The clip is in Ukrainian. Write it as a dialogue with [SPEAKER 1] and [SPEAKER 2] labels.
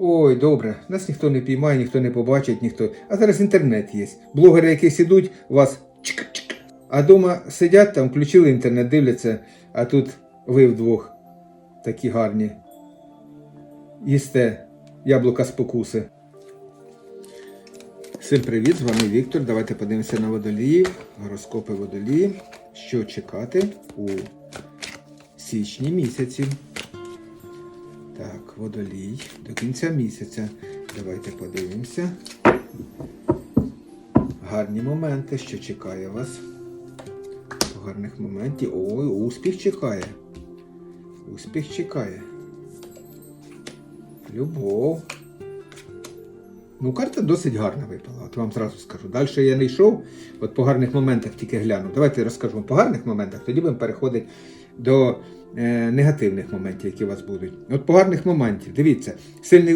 [SPEAKER 1] Ой, добре, нас ніхто не піймає, ніхто не побачить, ніхто. А зараз інтернет є. Блогери, якісь ідуть, вас чик-чик. А дома сидять там, включили інтернет, дивляться, а тут ви вдвох такі гарні. Їсте яблука спокуси. Всім привіт, з вами Віктор. Давайте подивимося на водолії, гороскопи водолії. Що чекати у січні місяці. Так, водолій до кінця місяця. Давайте подивимося. Гарні моменти, що чекає вас. Гарних моментів. Ой, успіх чекає. Успіх чекає. Любов. Ну, карта досить гарна випала, от вам зразу скажу. Далі я не йшов, от по гарних моментах тільки гляну. Давайте розкажу по гарних моментах, тоді будемо переходити до е, негативних моментів, які у вас будуть. От поганих моментів, дивіться, сильний